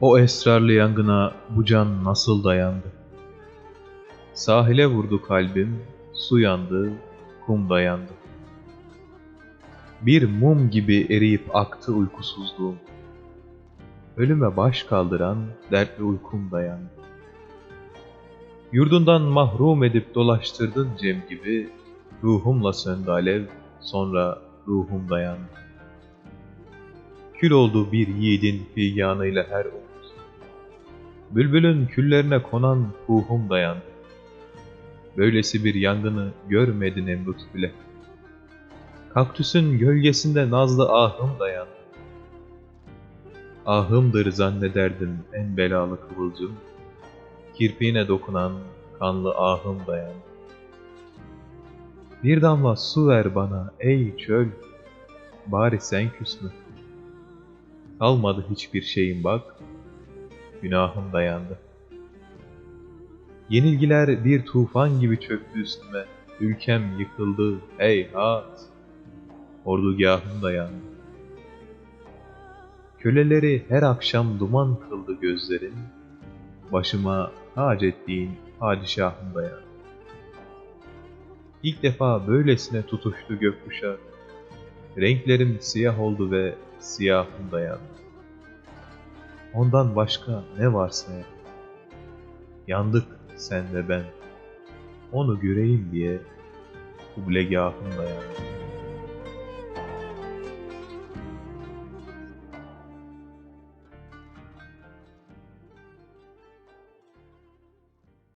O esrarlı yangına bu can nasıl dayandı? Sahile vurdu kalbim, su yandı, kum dayandı. Bir mum gibi eriyip aktı uykusuzluğum. Ölüme baş kaldıran dertli uykum dayandı. Yurdundan mahrum edip dolaştırdın Cem gibi, ruhumla söndü alev, sonra ruhum dayandı. Kül oldu bir yiğidin figanıyla her umut. Bülbülün küllerine konan ruhum dayandı. Böylesi bir yangını görmedi Nemrut bile. Kaktüsün gölgesinde nazlı ahım dayandı. Ahımdır zannederdim en belalı kıvılcım. Kirpiğine dokunan kanlı ahım dayandı. Bir damla su ver bana ey çöl, bari sen küsme. Kalmadı hiçbir şeyim bak, günahım dayandı. Yenilgiler bir tufan gibi çöktü üstüme, ülkem yıkıldı, heyhat! Ordugahım dayandı. Köleleri her akşam duman kıldı gözlerin, başıma tac ettiğin padişahım dayandı. İlk defa böylesine tutuştu gökkuşağı, renklerim siyah oldu ve siyahım dayandı. Ondan başka ne varsa ya. Yandık sen ve ben. Onu göreyim diye kublegahım dayandı.